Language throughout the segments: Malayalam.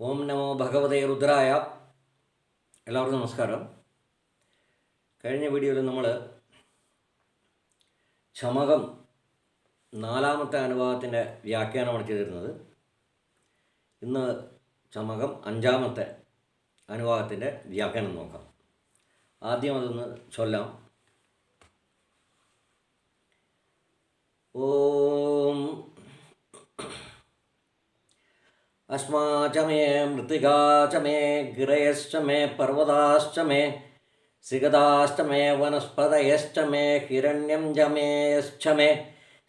ഓം നമോ ഭഗവതേ രുദ്രായ. എല്ലാവർക്കും നമസ്കാരം. കഴിഞ്ഞ വീഡിയോയിൽ നമ്മൾ ചമകം നാലാമത്തെ അനുഭാവത്തിന്റെ വ്യാഖ്യാനമാണ് ചെയ്തിരുന്നത്. ഇന്ന് ചമകം അഞ്ചാമത്തെ അനുഭാവത്തിന്റെ വ്യാഖ്യാനം നോക്കാം. ആദ്യം അതൊന്ന് ചൊല്ലാം. ഓം अस्मा च मे मृत्तिका च मे गिरयश्च मे पर्वताश्च मे सिगदाश्च मे वनस्पतयश्च मे हिरण्यं जमेयश्च मे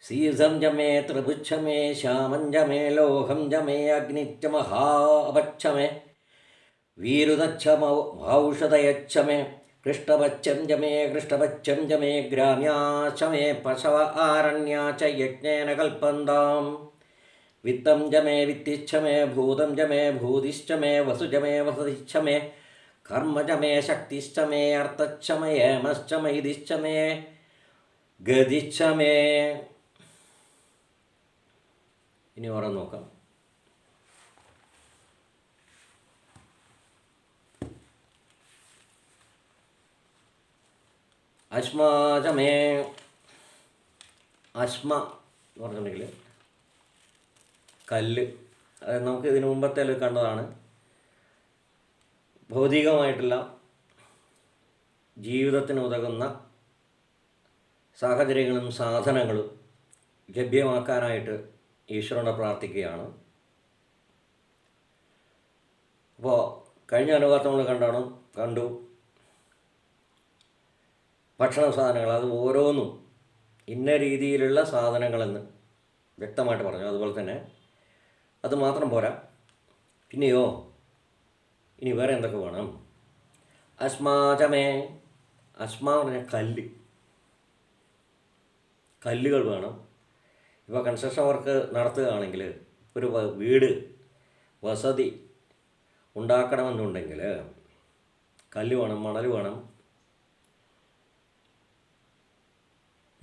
सीर्षं मे त्रिभुच्छ मे श्यामं जमे लोहं मे अग्निच्च महापच्छ मे वीरुदच्छमौषधयच्छ मे कृष्णवच्चं जमे मे जमे च मे पशव आरण्याश्च यज्ञेन कल्पन्ताम् वित्तं च मे वित्तिश्च मे भूतं च मे भूतिश्च मे वसु च मे वसतिश्च मे कर्म च मे शक्तिश्च मे अर्थश्च मे हेमश्च मैदिश्च मे ഗതിച്ച മേ ഇനി ഓരോ നോക്കാം അശ്മാച മേ അശ്മ എന്ന് പറഞ്ഞിട്ടുണ്ടെങ്കിൽ കല്ല്. നമുക്ക് ഇതിനു മുമ്പത്തെ കണ്ടതാണ്. ഭൗതികമായിട്ടുള്ള ജീവിതത്തിന് ഉതകുന്ന സാഹചര്യങ്ങളും സാധനങ്ങളും ലഭ്യമാക്കാനായിട്ട് ഈശ്വരനോട് പ്രാർത്ഥിക്കുകയാണ്. അപ്പോൾ കഴിഞ്ഞ അനുഭവത്തെ നമ്മൾ കണ്ടാണ് കണ്ടു. ഭക്ഷണ സാധനങ്ങൾ അത് ഓരോന്നും ഇന്ന രീതിയിലുള്ള സാധനങ്ങളെന്ന് വ്യക്തമായിട്ട് പറഞ്ഞു. അതുപോലെ തന്നെ അത് മാത്രം പോരാ. പിന്നെയോ? ഇനി വേറെ എന്തൊക്കെ വേണം? അസ്മാചമേ. അസ്മാ പറഞ്ഞ കല്ല്. കല്ലുകൾ വേണം. ഇപ്പോൾ കൺസ്ട്രക്ഷൻ വർക്ക് നടത്തുകയാണെങ്കിൽ ഒരു വീട് വസതി ഉണ്ടാക്കണമെന്നുണ്ടെങ്കിൽ കല്ല് വേണം മണൽ വേണം.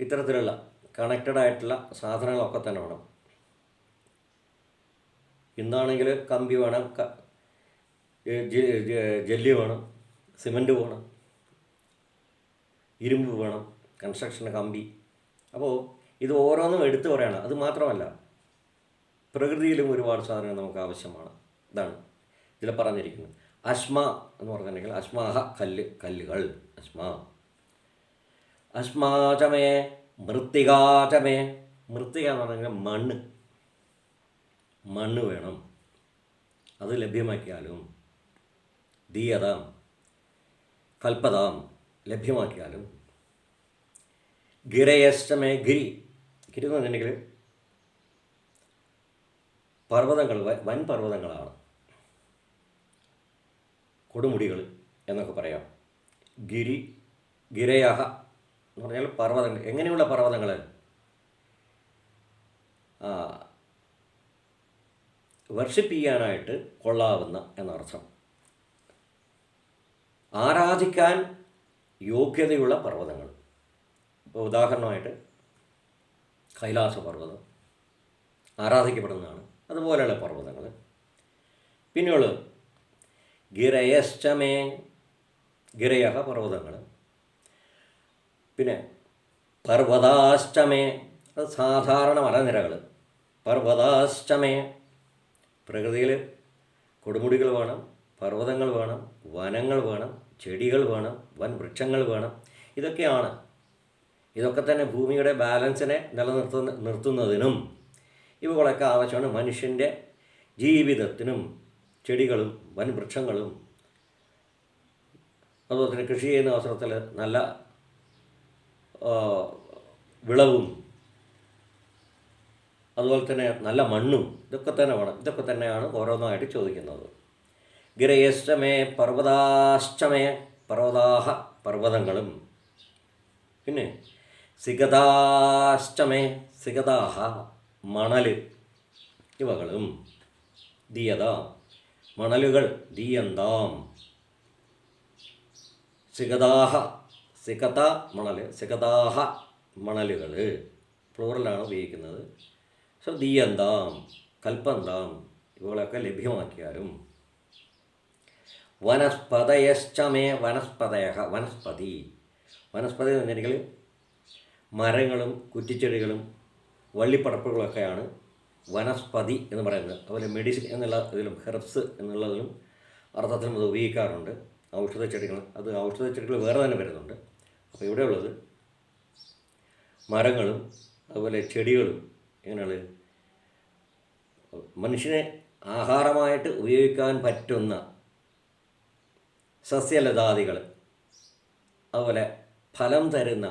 ഇത്തരത്തിലുള്ള കണക്റ്റഡ് ആയിട്ടുള്ള സാധനങ്ങളൊക്കെ തന്നെ വേണം. ഇന്നാണെങ്കിൽ കമ്പി വേണം ജെല്ലി വേണം സിമന്റ് വേണം ഇരുമ്പ് വേണം കൺസ്ട്രക്ഷൻ കമ്പി. അപ്പോൾ ഇത് ഓരോന്നും എടുത്തു പറയണം. അത് മാത്രമല്ല പ്രകൃതിയിലും ഒരുപാട് സാധനങ്ങൾ നമുക്ക് ആവശ്യമാണ്. ഇതാണ് ഇതിൽ പറഞ്ഞിരിക്കുന്നത്. അശ്മ എന്ന് പറഞ്ഞിട്ടുണ്ടെങ്കിൽ അശ്മാഹ കല്ല് കല്ലുകൾ. അശ്മ. അശ്മാചമേ മൃത്തികാചമേ മൃത്തിക എന്ന് പറഞ്ഞാൽ മണ്ണ്. മണ്ണ് വേണം. അത് ലഭ്യമാക്കിയാലും ദീയതാം കൽപ്പതാം ലഭ്യമാക്കിയാലും ഗിരയഷ്ടമേ ഗിരി ഗിരി എന്ന് പറഞ്ഞിട്ടുണ്ടെങ്കിൽ പർവതങ്ങൾ വൻ പർവതങ്ങളാണ്. കൊടുമുടികൾ എന്നൊക്കെ പറയാം. ഗിരി ഗിരയഹ എന്ന് പറഞ്ഞാൽ പർവതങ്ങൾ എങ്ങനെയുള്ള പർവതങ്ങൾ? വർഷിപ്പ് ചെയ്യാനായിട്ട് കൊള്ളാവുന്ന എന്നർത്ഥം. ആരാധിക്കാൻ യോഗ്യതയുള്ള പർവതങ്ങൾ. ഇപ്പോൾ ഉദാഹരണമായിട്ട് കൈലാസ പർവതം ആരാധിക്കപ്പെടുന്നതാണ്. അതുപോലെയുള്ള പർവതങ്ങൾ. പിന്നെയുള്ളത് ഗിരയശ്ചമേ ഗിരയഹ പർവതങ്ങൾ. പിന്നെ പർവതാഷ്ടമേ അത് സാധാരണ മലനിരകൾ. പർവതാഷ്ടമേ പ്രകൃതിയിൽ കൊടുമുടികൾ വേണം പർവതങ്ങൾ വേണം വനങ്ങൾ വേണം ചെടികൾ വേണം വൻ വൃക്ഷങ്ങൾ വേണം. ഇതൊക്കെയാണ്. ഇതൊക്കെ തന്നെ ഭൂമിയുടെ ബാലൻസിനെ നിലനിർത്തുന്ന നിർത്തുന്നതിനും ഇവകളൊക്കെ ആവശ്യമാണ് മനുഷ്യന്റെ ജീവിതത്തിനും ചെടികളും വൻ വൃക്ഷങ്ങളും. അതുപോലെ തന്നെ കൃഷി ചെയ്യുന്ന അവസരത്തിൽ നല്ല വിളവും അതുപോലെ തന്നെ നല്ല മണ്ണും ഇതൊക്കെ തന്നെ വേണം. ഇതൊക്കെ തന്നെയാണ് ഓരോന്നായിട്ട് ചോദിക്കുന്നത്. ഗിരയേഷ്ടമേ പർവതാഷ്ടമേ പർവതാഹ പർവതങ്ങളും. പിന്നെ സിഗതാഷ്ടമേ സിഗതാഹ മണൽ ഇവകളും. ദീയത. മണലുകൾ ദീയന്താം. സിഗതാഹ സിഗത മണൽ സിഗതാഹ മണലുകൾ പ്ലൂറലാണ് ഉപയോഗിക്കുന്നത്. സോ ദീയന്താം കൽപ്പന്താം ഇവകളൊക്കെ ലഭ്യമാക്കിയാലും വനസ്പതയശ്ചമേ വനസ്പതയ വനസ്പതി. വനസ്പതി എന്ന് പറഞ്ഞിട്ടുണ്ടെങ്കിൽ മരങ്ങളും കുറ്റിച്ചെടികളും വള്ളിപ്പടപ്പുകളൊക്കെയാണ് വനസ്പതി എന്ന് പറയുന്നത്. അതുപോലെ മെഡിസിൻ എന്നുള്ള ഇതിലും ഹെർബ്സ് എന്നുള്ളതിലും അർത്ഥത്തിലും അത് ഉപയോഗിക്കാറുണ്ട്. ഔഷധ ചെടികൾ അത് ഔഷധ ചെടികൾ വേറെ തന്നെ വരുന്നുണ്ട്. അപ്പോൾ ഇവിടെയുള്ളത് മരങ്ങളും അതുപോലെ ചെടികളും എങ്ങനെയാണ് മനുഷ്യനെ ആഹാരമായിട്ട് ഉപയോഗിക്കാൻ പറ്റുന്ന സസ്യലതാദികൾ അതുപോലെ ഫലം തരുന്ന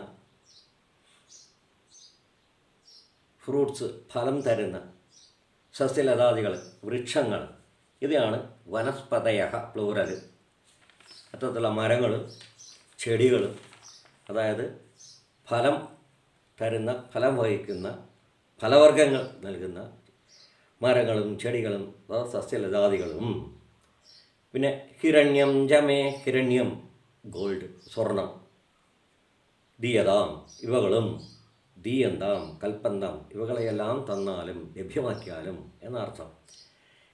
ഫ്രൂട്ട്സ് ഫലം തരുന്ന സസ്യലതാദികൾ വൃക്ഷങ്ങൾ ഇതാണ് വനസ്പതയ പ്ലൂറൽ അത്തരത്തിലുള്ള മരങ്ങൾ ചെടികൾ അതായത് ഫലം തരുന്ന ഫലം വഹിക്കുന്ന ഫലവർഗങ്ങൾ നൽകുന്ന മരങ്ങളും ചെടികളും സസ്യലതാദികളും. പിന്നെ ഹിരണ്യം ജമേ ഹിരണ്യം ഗോൾഡ് സ്വർണം. ദീയതാം ഇവകളും ദീയന്താം കൽപ്പന്താം ഇവകളെയെല്ലാം തന്നാലും ലഭ്യമാക്കിയാലും എന്നർത്ഥം.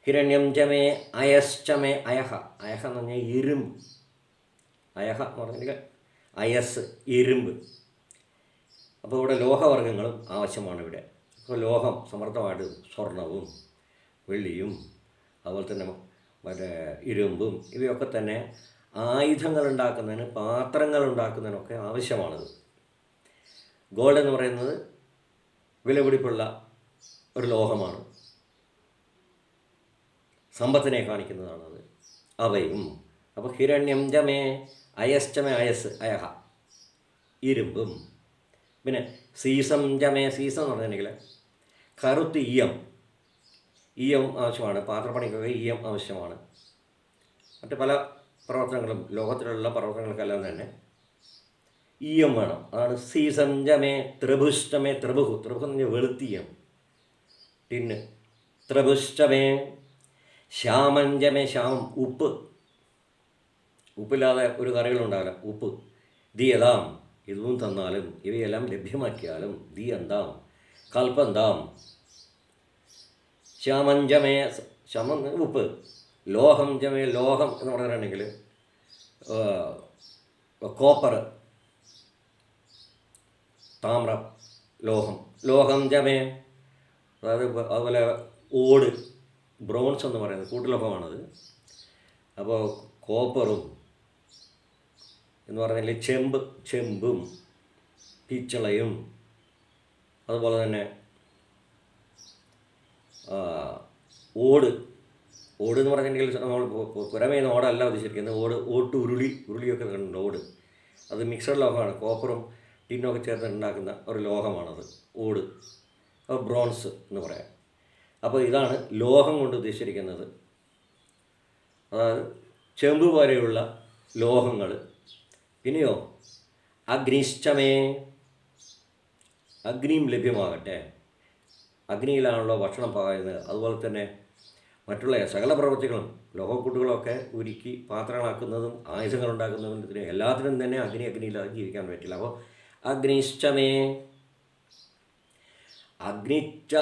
ഹിരണ്യം ചമേ അയശ്ചമേ അയഹ. അയഹ എന്ന് പറഞ്ഞാൽ ഇരുമ്പ്. അയഹ എന്ന് പറഞ്ഞാൽ അയസ് ഇരുമ്പ്. അപ്പോൾ ഇവിടെ ലോഹവർഗങ്ങളും ആവശ്യമാണ് ഇവിടെ. ലോഹം സമർത്ഥമായിട്ട് സ്വർണവും വെള്ളിയും അതുപോലെ തന്നെ മറ്റേ ഇരുമ്പും ഇവയൊക്കെ തന്നെ ആയുധങ്ങൾ ഉണ്ടാക്കുന്നതിന് പാത്രങ്ങൾ ഉണ്ടാക്കുന്നതിനൊക്കെ ആവശ്യമാണത്. ഗോൾഡ് എന്ന് പറയുന്നത് വിലപിടിപ്പുള്ള ഒരു ലോഹമാണ്. സമ്പത്തിനെ കാണിക്കുന്നതാണത്. അവയും അപ്പോൾ ഹിരണ്യം ജമേ അയശ്ചമേ അയസ് അയഹ ഇരുമ്പും. പിന്നെ സീസം ജമേ സീസം എന്ന് പറഞ്ഞിട്ടുണ്ടെങ്കിൽ കറുത്ത് ഈയം ഈയം ആവശ്യമാണ്. പാത്രപ്പണിക്കൊക്കെ ഈയം ആവശ്യമാണ്. മറ്റ് പല പ്രവർത്തനങ്ങളും ലോകത്തിലുള്ള പ്രവർത്തനങ്ങൾക്കെല്ലാം തന്നെ ഈയം വേണം. അതാണ് സീസഞ്ചമേ ത്രിഭുഷ്ടമേ ത്രിഭുഹു. ത്രിഭു എന്ന് പറഞ്ഞാൽ വെളുത്തീയം ടിന്ന്. ത്രിഭുഷ്ടമേ ശ്യാമഞ്ചമേ ശ്യാമം. ഉപ്പ്. ഉപ്പില്ലാതെ ഒരു കറികളുണ്ടാവില്ല. ഉപ്പ്. ദീയതാം ഇതും തന്നാലും ഇവയെല്ലാം ലഭ്യമാക്കിയാലും ദീയന്താം കൽപ്പന്താം. ശ്യാമഞ്ചമേ ശ്യാമം എന്ന് ഉപ്പ്. ലോഹം ജമേ ലോഹം എന്ന് പറയുകയാണെങ്കിൽ കോപ്പർ താമ്രം ലോഹം. ലോഹം ജമേ അതായത് അതുപോലെ ഓട് ബ്രോൺസ് എന്ന് പറയുന്നത് കൂട്ടിലോഹമാണത്. അപ്പോൾ കോപ്പറും എന്ന് പറഞ്ഞാൽ ചെമ്പ് ചെമ്പും പിച്ചളയും അതുപോലെ തന്നെ ഓട്. ഓട് എന്ന് പറഞ്ഞിട്ടുണ്ടെങ്കിൽ നമ്മൾ പുരമേന്ന് ഓടല്ല ഉദ്ദേശിക്കുന്നത് ഓട് ഓട്ട് ഉരുളി ഉരുളിയൊക്കെ കണ്ടുണ്ട് ഓട്. അത് മിക്സഡ് ലോഹമാണ്. കോപ്പറും ടിന്നൊക്കെ ചേർത്ത് ഉണ്ടാക്കുന്ന ഒരു ലോഹമാണത് ഓട്. അത് ബ്രോൺസ് എന്ന് പറയാം. അപ്പോൾ ഇതാണ് ലോഹം കൊണ്ട് ഉദ്ദേശിച്ചിരിക്കുന്നത്. അതായത് ചെമ്പ് പോലെയുള്ള ലോഹങ്ങൾ. പിന്നെയോ? അഗ്നിശ്ചമേ അഗ്നിയും ലഭ്യമാകട്ടെ. അഗ്നിയിലാണല്ലോ ഭക്ഷണം പാകുന്നത് അതുപോലെ തന്നെ മറ്റുള്ള സകല പ്രവൃത്തികളും ലോഹക്കൂട്ടുകളൊക്കെ ഉരുക്കി പാത്രങ്ങളാക്കുന്നതും ആയുധങ്ങൾ ഉണ്ടാക്കുന്നതും ഇതിനും എല്ലാത്തിനും തന്നെ അഗ്നി അഗ്നിയില്ലാതെ ജീവിക്കാൻ പറ്റില്ല. അപ്പോൾ അഗ്നിശ്ചമേ. അഗ്നിച്ച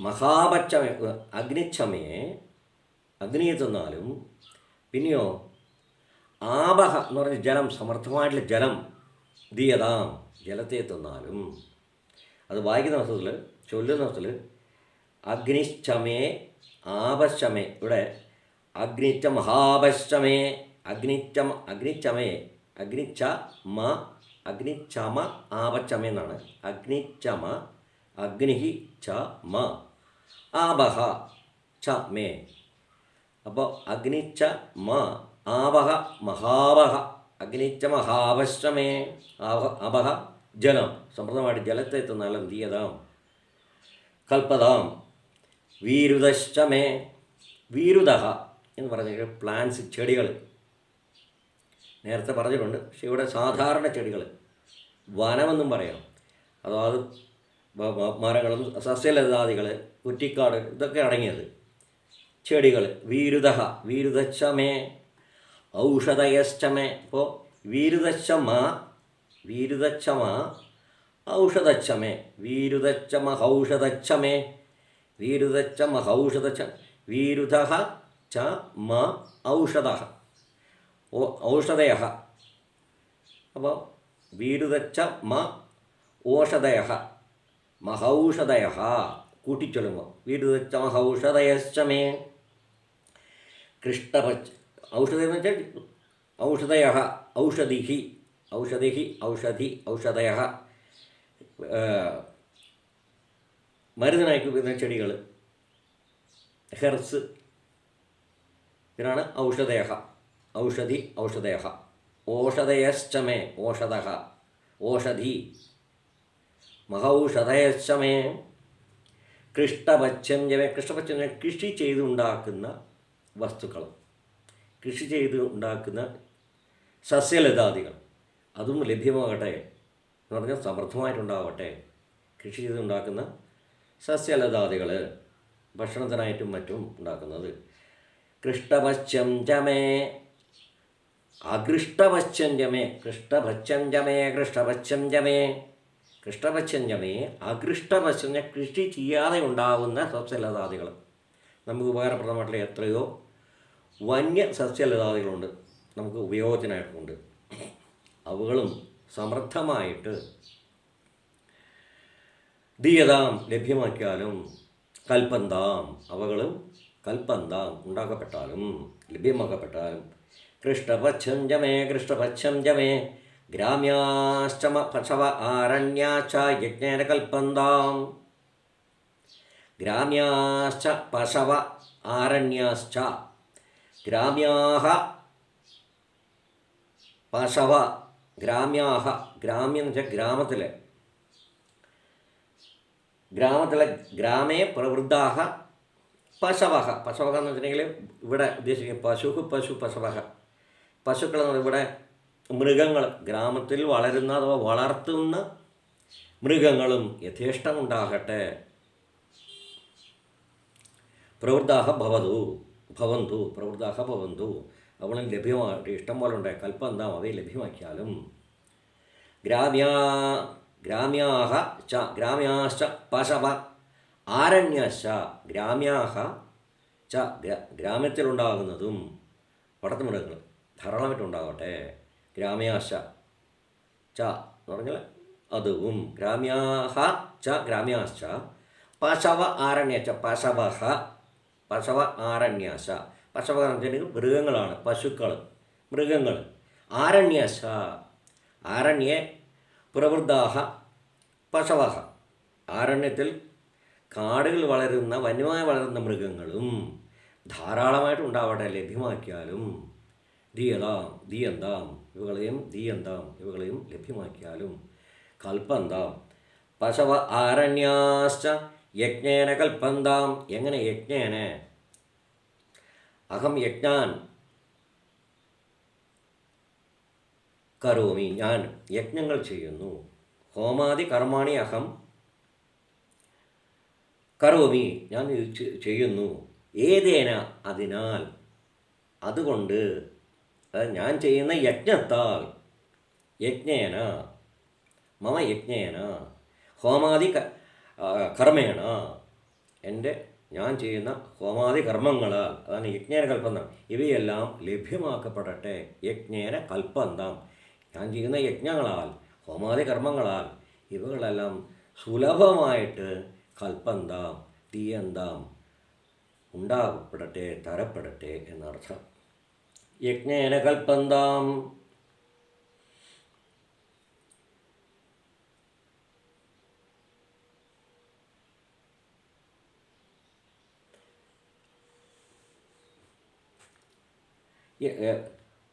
മഹാപക്ഷമേ അഗ്നിച്ചമയെ അഗ്നിയെ തന്നാലും പിന്നെയോ ആപഹ എന്ന് പറഞ്ഞ ജലം സമർത്ഥമായിട്ടുള്ള ജലം ദീയതാം. ജലത്തെ തന്നാലും. അത് വായിക്കുന്ന അവസരത്തിൽ ചൊല്ലുന്ന അവസരത്തിൽ അഗ്നിശ്ചമേ ആപശ്ചമേ. ഇവിടെ അഗ്നിച്ച മഹാപശ്ചമേ അഗ്നിച്ചമ അഗ്നിച്ചമേ അഗ്നിച്ച മ അഗ്നിച്ചമ ആപച്ചമ എന്നാണ്. അഗ്നിച്ചമ അഗ്നിഹി ച മ ആപഹ ച മേ അപ്പോൾ അഗ്നിച്ച മ ആപഹ മഹാവഹ അഗ്നിച്ച മഹാവശ്രമേ അവ അപഹ ജലം. സമൃദ്ധമായിട്ട് ജലത്തെ എത്തുന്നാലും തീയതാം കൽപ്പതാം. വീരുതശ്ചമേ വീരുതഹ എന്ന് പറഞ്ഞ പ്ലാന്റ്സ് ചെടികൾ നേരത്തെ പറഞ്ഞിട്ടുണ്ട് പക്ഷെ ഇവിടെ സാധാരണ ചെടികൾ വനമെന്നും പറയാം. അതായത് മരങ്ങളും സസ്യലതാദികൾ കുറ്റിക്കാട് ഇതൊക്കെ അടങ്ങിയത്. ചെടികൾ വീരുതഹ ഔഷധയശ്ചമേ. ഇപ്പോൾ വീരുതച്ചമ വീരുതച്ചമ ഔഷധച്ചമേ വീരുതച്ചമ ഔഷധച്ചമേ വീരുതച്ചമ ഔഷധച്ച വീരുത ച മ ഔഷധ ഓ ഔഷധയ അപ്പോൾ വീരുതച്ച മ ഓഷധയ മഹൗഷധയ കൂട്ടിച്ചൊല്ലുമ്പോൾ വീരുതച്ച മഹൗഷധയശ്ച മേ കൃഷ്ടപച്ച് ഔഷധം എന്ന് വെച്ചാൽ ഔഷധയ ഔഷധി ഔഷധി ഔഷധി ഔഷധയ മരുന്നിനായി ഉപയോഗിക്കുന്ന ചെടികൾ ഹെർസ് ഇതിനാണ് ഔഷധയ ഔഷധി ഔഷധയ ഓഷധയശ്ചമേ ഓഷധ. ഓഷധി മഹൌഷധയശ്ചമേ കൃഷ്ണപച്ചം ജമേ കൃഷ്ണപച്ചം കൃഷി ചെയ്തുണ്ടാക്കുന്ന വസ്തുക്കൾ കൃഷി ചെയ്ത് ഉണ്ടാക്കുന്ന സസ്യലതാദികൾ. അതും ലഭ്യമാകട്ടെ എന്ന് പറഞ്ഞാൽ സമൃദ്ധമായിട്ടുണ്ടാവട്ടെ. കൃഷി ചെയ്ത് ഉണ്ടാക്കുന്ന സസ്യലതാദികൾ ഭക്ഷണത്തിനായിട്ടും മറ്റും ഉണ്ടാക്കുന്നത്. കൃഷ്ടപശ്ചം ചമേ അകൃഷ്ടപശ്ചം ചമേ കൃഷ്ടപശ്ചം ചമേ കൃഷ്ടപശ്ചം ചമേ. കൃഷ്ടപശ്ചം ചമേ അകൃഷ്ടപശ്ചം കൃഷി ചെയ്യാതെ ഉണ്ടാകുന്ന സസ്യലതാദികൾ നമുക്ക് ഉപകാരപ്രദമായിട്ടുള്ള എത്രയോ വന്യ സസ്യലതാദികളുണ്ട്. നമുക്ക് ഉപയോഗത്തിനായിട്ടുണ്ട് അവകളും സമൃദ്ധമായിട്ട് ദീയതാം ലഭ്യമാക്കിയാലും കൽപ്പന്താം അവകളും കൽപ്പന്താം ഉണ്ടാക്കപ്പെട്ടാലും ലഭ്യമാക്കപ്പെട്ടാലും കൃഷ്ണപക്ഷം ജമേ കൃഷ്ണപക്ഷം ജമേ ഗ്രാമ്യാശ്ചമ പശവ ആരണ്യാച്ച യജ്ഞേന കൽപ്പന്താം ഗ്രാമ്യാശ്ച പശവ ആരണ്യാശ്ച ഗ്രാമ്യാഹ പശവ ഗ്രാമ്യാഹ ഗ്രാമ്യം എന്ന് വെച്ചാൽ ഗ്രാമത്തിലെ. ഗ്രാമത്തിലെ ഗ്രാമേ പ്രവൃദ്ധാഹ പശവഹ. പശവഹ എന്ന് വെച്ചിട്ടുണ്ടെങ്കിൽ ഇവിടെ ഉദ്ദേശിക്കുന്നത് പശു പശു പശവഹ. പശുക്കൾ എന്ന് ഇവിടെ മൃഗങ്ങൾ ഗ്രാമത്തിൽ വളരുന്ന അഥവാ വളർത്തുന്ന മൃഗങ്ങളും യഥേഷ്ടമുണ്ടാകട്ടെ പ്രവൃദ്ധാഹ ഭവതു. ഭവന്തു പ്രവൃത്തഹ ഭവന്തു. അവളും ലഭ്യമായിട്ട് ഇഷ്ടം പോലെ ഉണ്ട് കൽപ്പം എന്താ? അവയെ ലഭ്യമാക്കിയാലും. ഗ്രാമ്യാ ഗ്രാമ്യാഹ ച ഗ്രാമ്യാശ്ച പശവ. ആരണ്യശ്ച ഗ്രാമ്യാഹ ച ഗ്രാമ്യത്തിലുണ്ടാകുന്നതും വളർത്തുമൃഗങ്ങൾ ധാരാളമായിട്ടുണ്ടാകട്ടെ ഗ്രാമ്യാശ ച എന്ന് പറഞ്ഞാൽ അതും. ഗ്രാമ്യാഹ ച ഗ്രാമ്യാശ്ച പശവ ആരണ്യ ച പശവഹ പശവ ആരണ്യാശ. പശവ എന്ന് വെച്ചിട്ടുണ്ടെങ്കിൽ മൃഗങ്ങളാണ് പശുക്കൾ മൃഗങ്ങൾ. ആരണ്യാസ ആരണ്യെ പ്രവൃദ്ധാഹ പശവഹ. ആരണ്യത്തിൽ കാടുകൾ വളരുന്ന വന്യമായി വളരുന്ന മൃഗങ്ങളും ധാരാളമായിട്ട് ഉണ്ടാവട്ടെ ലഭ്യമാക്കിയാലും ദീയതാം ദീയന്താം ഇവകളെയും ദീയന്താം ഇവകളെയും ലഭ്യമാക്കിയാലും കൽപ്പന്താം. പശവ ആരണ്യാശ്ച യജ്ഞേന കൽപ്പന്താം എങ്ങനെ യജ്ഞേന അഹം യജ്ഞാൻ കരോമി ഞാൻ യജ്ഞങ്ങൾ ചെയ്യുന്നു. ഹോമാദി കർമാണി അഹം കരോമി ഞാൻ ഇത് ചെ- ചെയ്യുന്നു. ഏതേന? അതിനാൽ അതുകൊണ്ട് അതായത് ഞാൻ ചെയ്യുന്ന യജ്ഞത്താൽ യജ്ഞേന. മമ യജ്ഞേന. ഹോമാദി ക- ആ, എന്റെ ഞാൻ ചെയ്യുന്ന ഹോമാദി കർമ്മങ്ങളാൽ അതാണ് യജ്ഞേന കൽപ്പന്തം. ഇവയെല്ലാം ലഭ്യമാക്കപ്പെടട്ടെ. യജ്ഞേന കൽപ്പന്തം. ഞാൻ ചെയ്യുന്ന യജ്ഞങ്ങളാൽ ഹോമാദി കർമ്മങ്ങളാൽ ഇവകളെല്ലാം സുലഭമായിട്ട് കൽപ്പന്താം തീയന്താം ഉണ്ടാകപ്പെടട്ടെ തരപ്പെടട്ടെ എന്നർത്ഥം. യജ്ഞേന കൽപ്പന്താം.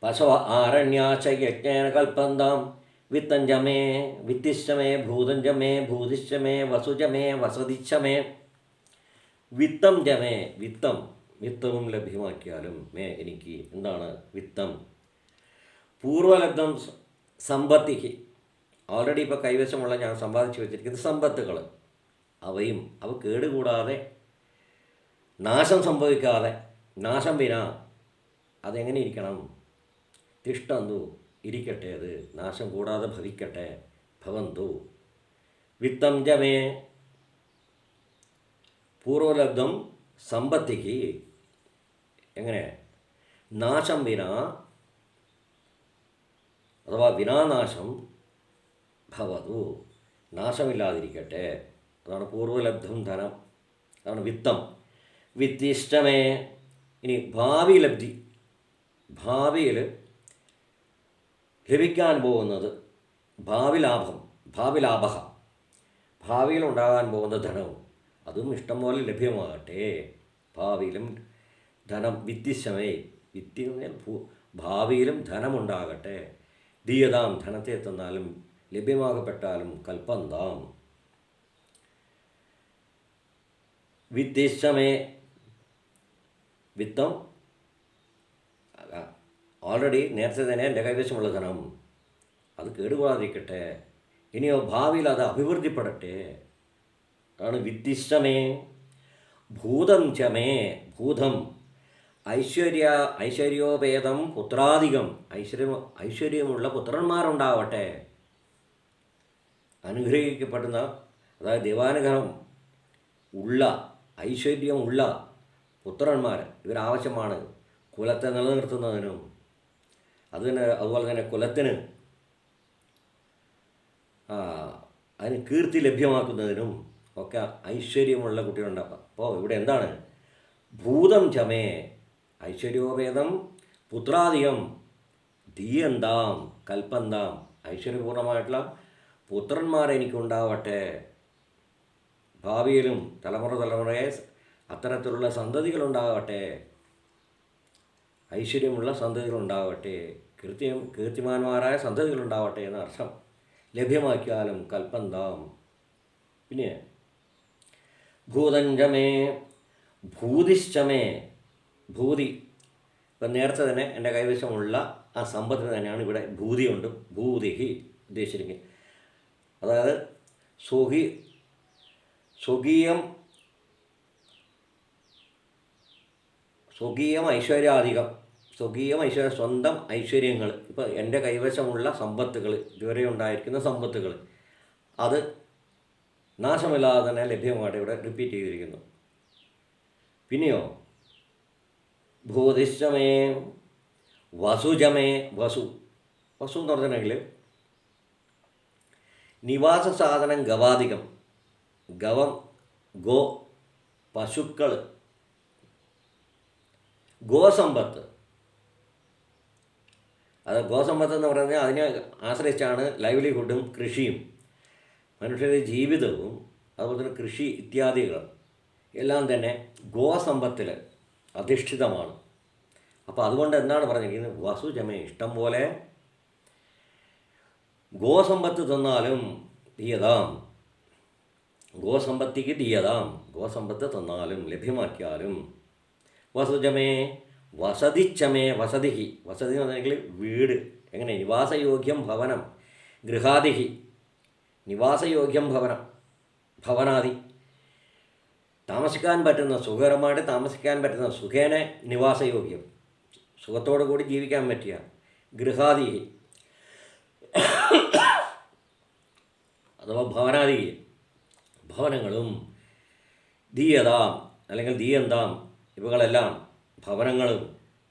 പശവ ആരണ്യാശയജ്ഞേന കൽപ്പന്താം വിത്തഞ്ചമേ വിത്തിശ്ചമേ ഭൂതഞ്ചമേ ഭൂതിശ്ചമേ വസുജമേ വസതിച്ഛമേ വിത്തം ജമേ വിത്തം. വിത്തവും ലഭ്യമാക്കിയാലും മേ എനിക്ക് എന്താണ് വിത്തം? പൂർവലബ്ധം സമ്പത്തിക്ക്. ഓൾറെഡി ഇപ്പോൾ കൈവശമുള്ള ഞാൻ സമ്പാദിച്ചു വെച്ചിരിക്കുന്ന സമ്പത്തുകൾ അവയും അവ കേടുകൂടാതെ നാശം സംഭവിക്കാതെ നാശം വിന അതെങ്ങനെ ഇരിക്കണം? തിഷ്ടന്തു ഇരിക്കട്ടെ അത് നാശം കൂടാതെ ഭവിക്കട്ടെ ഭവന്തു. വിത്തം ജമേ പൂർവലബ്ധം സമ്പത്തിക്ക്. എങ്ങനെ? നാശം വിന അഥവാ വിനാനാശം ഭവതു. നാശമില്ലാതിരിക്കട്ടെ. അതാണ് പൂർവലബ്ധം ധനം. അതാണ് വിത്തം. വിത്തിഷ്ടമേ ഇനി ഭാവി ലബ്ധി. ഭാവിയിൽ ലഭിക്കാൻ പോകുന്നത് ഭാവി ലാഭം ഭാവി ലാഭ ഭാവിയിൽ പോകുന്ന ധനവും. അതും ഇഷ്ടം പോലെ ലഭ്യമാകട്ടെ. ഭാവിയിലും ധനം വിത്തിശമേ വിത്തി ഭൂ ഭാവിയിലും ധനമുണ്ടാകട്ടെ. ദീയതാം ധനത്തെ തന്നാലും ലഭ്യമാകപ്പെട്ടാലും കൽപ്പന്താം വിത്തിശമേ വിത്തം ഓൾറെഡി നേരത്തെ തന്നെ എന്റെ കൈവശമുള്ള ധനം അത് കേടുകൂടാതിരിക്കട്ടെ. ഇനിയോ ഭാവിയിൽ അത് അഭിവൃദ്ധിപ്പെടട്ടെ. അതാണ് വിത്തിഷ്ടമേ ഭൂതം ചമേ ഭൂതം ഐശ്വര്യ ഐശ്വര്യോപേതം പുത്രാധികം ഐശ്വര്യം ഐശ്വര്യമുള്ള പുത്രന്മാരുണ്ടാവട്ടെ. അനുഗ്രഹിക്കപ്പെടുന്ന അതായത് ദൈവാനുഗ്രഹം ഉള്ള ഐശ്വര്യമുള്ള പുത്രന്മാർ ഇവരാവശ്യമാണ് കുലത്തെ നിലനിർത്തുന്നതിനും. അതിന് അതുപോലെ തന്നെ കുലത്തിന് അതിന് കീർത്തി ലഭ്യമാക്കുന്നതിനും ഒക്കെ ഐശ്വര്യമുള്ള കുട്ടികളുണ്ടാവും അപ്പോൾ ഇവിടെ എന്താണ്? ഭൂതം ചമേ ഐശ്വര്യോപേതം പുത്രാധികം ധീയന്താം കൽപ്പന്താം ഐശ്വര്യപൂർണമായിട്ടുള്ള പുത്രന്മാർ എനിക്കുണ്ടാവട്ടെ. ഭാവിയിലും തലമുറ തലമുറയെ അത്തരത്തിലുള്ള സന്തതികളുണ്ടാവട്ടെ. ഐശ്വര്യമുള്ള സന്തതികളുണ്ടാവട്ടെ കീർത്തിയും കീർത്തിമാന്മാരായ സന്തതികളുണ്ടാവട്ടെ എന്ന അർത്ഥം ലഭ്യമാക്കിയാലും കൽപ്പന്താം പിന്നെ ഭൂതഞ്ചമേ ഭൂതിശ്ചമേ ഭൂതി. ഇപ്പം നേരത്തെ തന്നെ എന്റെ കൈവശമുള്ള ആ സമ്പത്തിന് തന്നെയാണ് ഇവിടെ ഭൂതി കൊണ്ട് ഭൂതിഹി ഉദ്ദേശിച്ചിരിക്കുന്നത്. അതായത് സുഹി സ്വകീയം സ്വകീയം ഐശ്വര്യാധികം. സ്വകീയം ഐശ്വര്യ സ്വന്തം ഐശ്വര്യങ്ങൾ ഇപ്പോൾ എന്റെ കൈവശമുള്ള സമ്പത്തുകൾ ഇതുവരെ ഉണ്ടായിരിക്കുന്ന സമ്പത്തുകൾ അത് നാശമില്ലാതെ തന്നെ ലഭ്യമായിട്ട് ഇവിടെ റിപ്പീറ്റ് ചെയ്തിരിക്കുന്നു. പിന്നെയോ? ഭൂതിശ്ചമേ വസുജമേ വസു. വസു എന്ന് പറഞ്ഞിട്ടുണ്ടെങ്കിൽ നിവാസ സാധനം ഗവാധികം. ഗവം ഗോ പശുക്കൾ ഗോസമ്പത്ത്. അത് ഗോസമ്പത്ത് എന്ന് പറഞ്ഞാൽ അതിനെ ആശ്രയിച്ചാണ് ലൈവ്ലിഹുഡും കൃഷിയും മനുഷ്യരുടെ ജീവിതവും അതുപോലെ തന്നെ കൃഷി ഇത്യാദികൾ എല്ലാം തന്നെ ഗോസമ്പത്തിൽ അധിഷ്ഠിതമാണ്. അപ്പോൾ അതുകൊണ്ട് എന്താണ് പറഞ്ഞിരിക്കുന്നത്? വസുജമേ ഇഷ്ടം പോലെ ഗോസമ്പത്ത് തന്നാലും തീയതാം. ഗോസമ്പത്തിക്ക് തീയതാം. ഗോസമ്പത്ത് തന്നാലും ലഭ്യമാക്കിയാലും വസുജമേ വസതിച്ചമേ വസതിഹി. വസതി എന്ന് പറഞ്ഞെങ്കിൽ വീട്. എങ്ങനെ? നിവാസയോഗ്യം ഭവനം. ഗൃഹാദിഹി. നിവാസയോഗ്യം ഭവനം. ഭവനാദി. താമസിക്കാൻ പറ്റുന്ന സുഖകരമായിട്ട് താമസിക്കാൻ പറ്റുന്ന സുഖേന നിവാസയോഗ്യം. സുഖത്തോടു കൂടി ജീവിക്കാൻ പറ്റിയ ഗൃഹാദി അഥവാ ഭവനാദി ഭവനങ്ങളും ദീയതാം. അല്ലെങ്കിൽ ദീയന്താം. ഇവകളെല്ലാം ഭവനങ്ങളും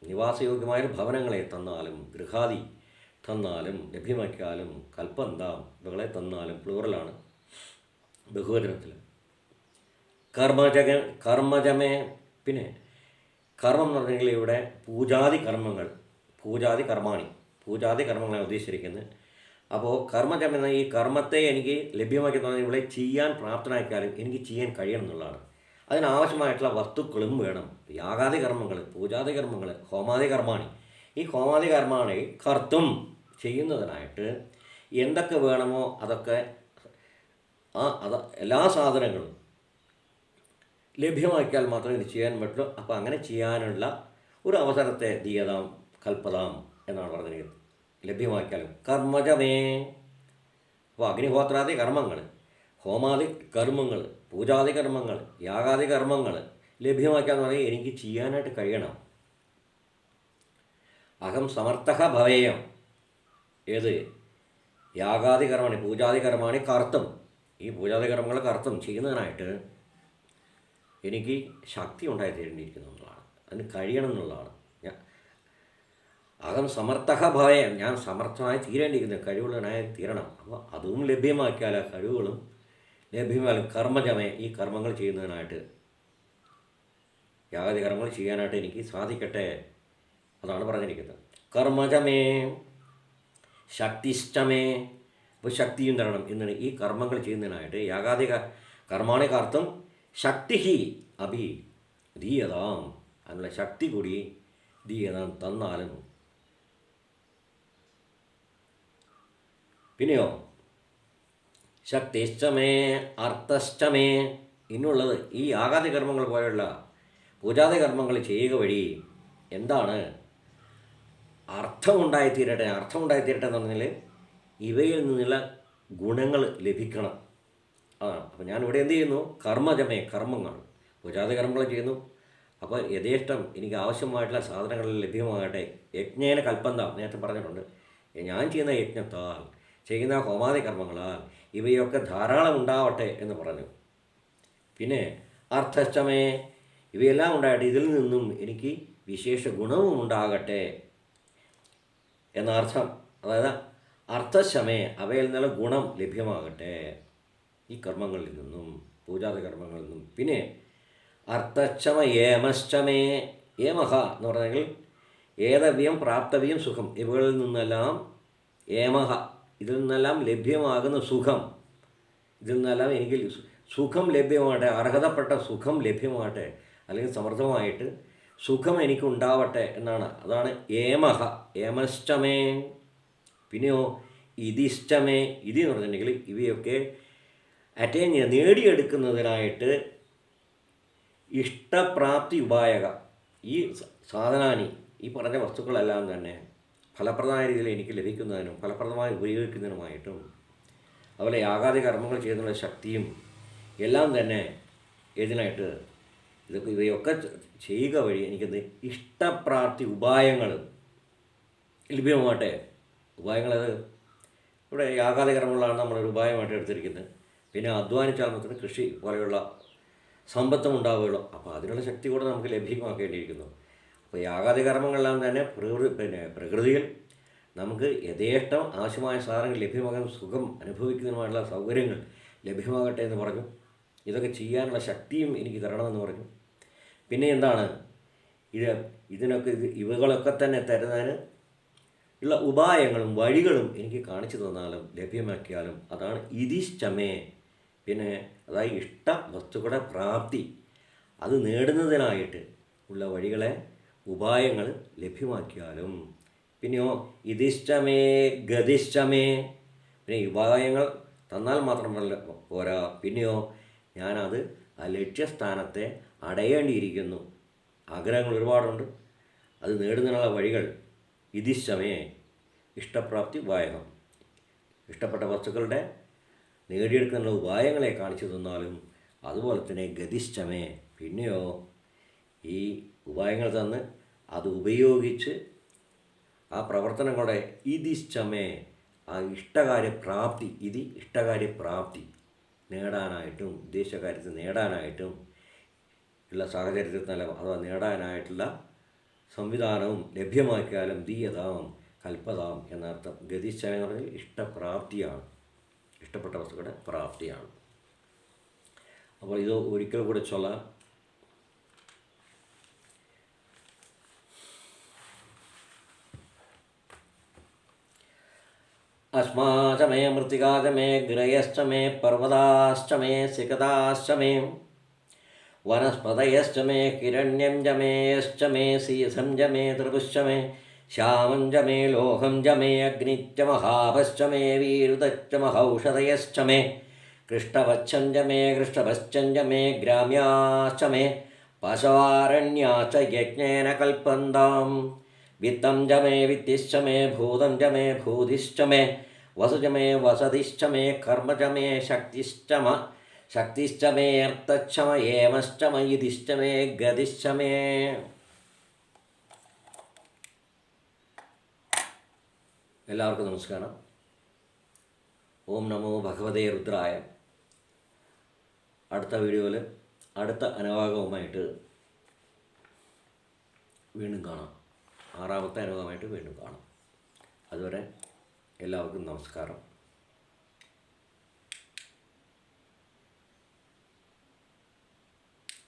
നിവാസയോഗ്യമായ ഭവനങ്ങളെ തന്നാലും ഗൃഹാദി തന്നാലും ലഭ്യമാക്കിയാലും കൽപ്പന്താം ഇവകളെ തന്നാലും പ്ലൂറലാണ് ബഹുവചനത്തിൽ. കർമ്മജക കർമ്മജമേ പിന്നെ കർമ്മം എന്ന് പറഞ്ഞെങ്കിൽ ഇവിടെ പൂജാതി കർമ്മങ്ങൾ പൂജാതി കർമാണി പൂജാതി കർമ്മങ്ങളാണ് ഉദ്ദേശിച്ചിരിക്കുന്നത്. അപ്പോൾ കർമ്മജമെന്ന ഈ കർമ്മത്തെ എനിക്ക് ലഭ്യമാക്കി തന്നെ ഇവിടെ ചെയ്യാൻ പ്രാപ്തനാക്കിയാലും എനിക്ക് ചെയ്യാൻ കഴിയണം എന്നുള്ളതാണ്. അതിനാവശ്യമായിട്ടുള്ള വസ്തുക്കളും വേണം. യാഗാദി കർമ്മങ്ങൾ പൂജാതി കർമ്മങ്ങൾ ഹോമാദി കർമാണി. ഈ ഹോമാദി കർമാണി കർത്തും ചെയ്യുന്നതിനായിട്ട് എന്തൊക്കെ വേണമോ അതൊക്കെ ആ അത് എല്ലാ സാധനങ്ങളും ലഭ്യമാക്കിയാൽ മാത്രമേ ഇത് ചെയ്യാൻ പറ്റുള്ളൂ. അപ്പോൾ അങ്ങനെ ചെയ്യാനുള്ള ഒരു അവസരത്തെ ദീയതാം കൽപ്പതാം എന്നാണ് പറഞ്ഞിരിക്കുന്നത്. ലഭ്യമാക്കിയാലും കർമ്മജമേ. അപ്പോൾ അഗ്നിഹോത്രാദി കർമ്മങ്ങൾ ഹോമാദി കർമ്മങ്ങൾ പൂജാതി കർമ്മങ്ങൾ യാഗാദി കർമ്മങ്ങൾ ലഭ്യമാക്കാന്ന് പറഞ്ഞാൽ എനിക്ക് ചെയ്യാനായിട്ട് കഴിയണം. അഹം സമർത്ഥ ഭവേയം. ഏത്? യാഗാദി കർമ്മമാണ് പൂജാതി കർമ്മമാണ് കർത്തം. ഈ പൂജാതി കർമ്മങ്ങൾ കർത്തം ചെയ്യുന്നതിനായിട്ട് എനിക്ക് ശക്തി ഉണ്ടായി തീരേണ്ടിയിരിക്കുന്നു എന്നുള്ളതാണ്. അതിന് കഴിയണം എന്നുള്ളതാണ്. അകം സമർത്ഥ ഭയം ഞാൻ സമർത്ഥമായി തീരേണ്ടിയിരിക്കുന്നു. കഴിവുള്ളവനായി തീരണം. അപ്പോൾ അതും ലഭ്യമാക്കിയാൽ ആ കഴിവുകളും ലഭ്യമായാലും കർമ്മജമേ ഈ കർമ്മങ്ങൾ ചെയ്യുന്നതിനായിട്ട്. യാഗതി കർമ്മങ്ങൾ ചെയ്യാനായിട്ട് എനിക്ക് സാധിക്കട്ടെ അതാണ് പറഞ്ഞിരിക്കുന്നത്. കർമ്മജമേ ശക്തിഷ്ടമേ അപ്പോൾ ശക്തിയും തരണം എന്നാണ് ഈ കർമ്മങ്ങൾ ചെയ്യുന്നതിനായിട്ട് യാഗാദി കർമാണി കാർത്തും ശക്തി ഹി അഭി ദീയതാം അതിനുള്ള ശക്തി കൂടി ദീയതാം തന്നാലും. പിന്നെയോ? ശക്തിഷ്ടമേ അർത്ഥശ്ചമേ ഇന്നുള്ളത് ഈ ആകാതി കർമ്മങ്ങൾ പോലെയുള്ള പൂജാതി കർമ്മങ്ങൾ ചെയ്യുക വഴി എന്താണ്? അർത്ഥമുണ്ടായിത്തീരട്ടെ അർത്ഥമുണ്ടായിത്തീരട്ടെ എന്ന് പറഞ്ഞാൽ ഇവയിൽ നിന്നുള്ള ഗുണങ്ങൾ ലഭിക്കണം. അതാണ് അപ്പോൾ ഞാൻ ഇവിടെ എന്ത് ചെയ്യുന്നു? കർമ്മജമേ കർമ്മങ്ങൾ. പൂജാതി കർമ്മങ്ങൾ ചെയ്യുന്നു. അപ്പോൾ യഥേഷ്ടം എനിക്ക് ആവശ്യമായിട്ടുള്ള സാധനങ്ങൾ ലഭ്യമാകട്ടെ. യജ്ഞേന കൽപ്പന്ത നേരത്തെ പറഞ്ഞിട്ടുണ്ട്. ഞാൻ ചെയ്യുന്ന യജ്ഞത്താൽ ചെയ്യുന്ന ഹോമാതി കർമ്മങ്ങളാൽ ഇവയൊക്കെ ധാരാളം ഉണ്ടാവട്ടെ എന്ന് പറഞ്ഞു. പിന്നെ അർത്ഥശ്ചമേ ഇവയെല്ലാം ഉണ്ടായിട്ട് ഇതിൽ നിന്നും എനിക്ക് വിശേഷ ഗുണവും ഉണ്ടാകട്ടെ എന്നർത്ഥം അതായത് അർത്ഥശമേ അവയിൽ നിന്നുള്ള ഗുണം ലഭ്യമാകട്ടെ ഈ കർമ്മങ്ങളിൽ നിന്നും പൂജാതി കർമ്മങ്ങളിൽ നിന്നും. പിന്നെ അർത്ഥക്ഷമ ഏമശ്ചമേ ഏമഹ എന്ന് പറഞ്ഞെങ്കിൽ ഏതവ്യം പ്രാപ്തവ്യം സുഖം. ഇവകളിൽ നിന്നെല്ലാം ഏമഹ ഇതിൽ നിന്നെല്ലാം ലഭ്യമാകുന്ന സുഖം. ഇതിൽ നിന്നെല്ലാം എനിക്ക് സുഖം ലഭ്യമാകട്ടെ അർഹതപ്പെട്ട സുഖം ലഭ്യമാകട്ടെ അല്ലെങ്കിൽ സമൃദ്ധമായിട്ട് സുഖം എനിക്കുണ്ടാവട്ടെ എന്നാണ്. അതാണ് ഏമഹ ഏമശ്ചമേ. പിന്നെയോ ഇതിഷ്ടമേ ഇതി എന്ന് പറഞ്ഞിട്ടുണ്ടെങ്കിൽ ഇവയൊക്കെ അറ്റൈൻ ചെയ്യുക നേടിയെടുക്കുന്നതിനായിട്ട് ഇഷ്ടപ്രാപ്തി ഉപായക ഈ സാധനാനി ഈ പറഞ്ഞ വസ്തുക്കളെല്ലാം തന്നെ ഫലപ്രദമായ രീതിയിൽ എനിക്ക് ലഭിക്കുന്നതിനും ഫലപ്രദമായി ഉപയോഗിക്കുന്നതിനുമായിട്ടും അതുപോലെ യാഗാതി കർമ്മങ്ങൾ ചെയ്യുന്നതിനുള്ള ശക്തിയും എല്ലാം തന്നെ ഇതിനായിട്ട് ഇതൊക്കെ ഇവയൊക്കെ ചെയ്യുക വഴി എനിക്കെന്ത് ഇഷ്ടപ്രാപ്തി ഉപായങ്ങൾ ലഭ്യമാകട്ടെ. ഉപായങ്ങളത് ഇവിടെ യാഗാതി കർമ്മങ്ങളാണ് നമ്മളൊരു ഉപായമായിട്ട് എടുത്തിരിക്കുന്നത്. പിന്നെ അധ്വാനിച്ചാൽ കൃഷി പോലെയുള്ള സമ്പത്തും ഉണ്ടാവുകയുള്ളൂ. അപ്പോൾ അതിനുള്ള ശക്തി കൂടെ നമുക്ക് ലഭ്യമാക്കേണ്ടിയിരിക്കുന്നു. അപ്പോൾ യാഗാദി കർമ്മങ്ങളെല്ലാം തന്നെ പ്രകൃതി പിന്നെ പ്രകൃതിയിൽ നമുക്ക് യഥേഷ്ടം ആവശ്യമായ സാധനങ്ങൾ ലഭ്യമാകാൻ സുഖം അനുഭവിക്കുന്നതിനുമായുള്ള സൗകര്യങ്ങൾ ലഭ്യമാകട്ടെ എന്ന് പറഞ്ഞു. ഇതൊക്കെ ചെയ്യാനുള്ള ശക്തിയും എനിക്ക് തരണമെന്ന് പറഞ്ഞു. പിന്നെ എന്താണ്? ഇത് ഇതിനൊക്കെ ഇത് ഇവകളൊക്കെ തന്നെ തരുന്നതിന് ഉള്ള ഉപായങ്ങളും വഴികളും എനിക്ക് കാണിച്ചു തന്നാലും ലഭ്യമാക്കിയാലും അതാണ് ഇതിഷ്ടമേ പിന്നെ അതായത് ഇഷ്ട വസ്തുക്കളുടെ പ്രാപ്തി. അത് നേടുന്നതിനായിട്ട് ഉള്ള വഴികളെ ഉപായങ്ങൾ ലഭ്യമാക്കിയാലും. പിന്നെയോ ഇതിഷ്ടമേ ഗതിഷ്ടമേ. പിന്നെ ഉപായങ്ങൾ തന്നാൽ മാത്രമല്ല പോരാ. പിന്നെയോ ഞാനത് ആ ലക്ഷ്യസ്ഥാനത്തെ അടയേണ്ടിയിരിക്കുന്നു. ആഗ്രഹങ്ങൾ ഒരുപാടുണ്ട്. അത് നേടുന്നതിനുള്ള വഴികൾ ഇതിശമേ ഇഷ്ടപ്രാപ്തി ഉപായകം ഇഷ്ടപ്പെട്ട വസ്തുക്കളുടെ നേടിയെടുക്കാനുള്ള ഉപായങ്ങളെ കാണിച്ചു തന്നാലും അതുപോലെ തന്നെ ഗതിഷ്ടമേ. പിന്നെയോ ഈ ഉപായങ്ങൾ തന്ന് അത് ഉപയോഗിച്ച് ആ പ്രവർത്തനങ്ങളുടെ ഇതിശ്ചമേ ആ ഇഷ്ടകാര്യപ്രാപ്തി ഇതി ഇഷ്ടകാര്യപ്രാപ്തി നേടാനായിട്ടും ഉദ്ദേശകാര്യത്തിൽ നേടാനായിട്ടും ഉള്ള സാഹചര്യത്തിൽ തന്നെ അഥവാ നേടാനായിട്ടുള്ള സംവിധാനവും ലഭ്യമാക്കിയാലും ദീയതാം കൽപ്പതാം എന്നർത്ഥം. ഗതിശ്ചയം എന്ന് പറഞ്ഞാൽ ഇഷ്ടപ്രാപ്തിയാണ്. ഇഷ്ടപ്പെട്ട വസ്തുക്കളുടെ പ്രാപ്തിയാണ്. അപ്പോൾ ഇത് ഒരിക്കൽ കൂടെ ചൊല്ലാം. अस्माच मे मृत्तिकाच मे गिरयश्च मे पर्वताश्च मे सिकताश्च मे वनस्पतयश्च मे हिरण्यं च मे सीसं च मे त्रिपुश्च मे श्यामं च मे लोहं च मे अग्निश्च महाभश्च मे वीरुतश्च महौषधयश्च मे कृष्णवच्छं च मे कृष्णभश्चं च मे ग्राम्याश्च मे पशवारण्याश्च यज्ञेन कल्पन्ताम् വിത്തം ച മേ വിത്തിശ്ച മേ ഭൂതം ച മേ ഭൂതിശ്ച മേ വസു ച മേ വസതിശ്ച മേ കർമ്മ ച മേ ശക്തിശ്ച മ ശക്തിശ്ച മേ അർത്ഥച്ഛ മ ഏമശ്ച മ ഇതിശ്ച മേ ഗതിശ്ച മേ. എല്ലാവർക്കും നമസ്കാരം. ഓം നമോ ഭഗവതേ രുദ്രായ. അടുത്ത വീഡിയോയിൽ അടുത്ത അനുവാകവുമായിട്ട് വീണ്ടും കാണാം. ആറാമത്തെ അനുഭവമായിട്ട് വീണ്ടും കാണാം. അതുവരെ എല്ലാവർക്കും നമസ്കാരം.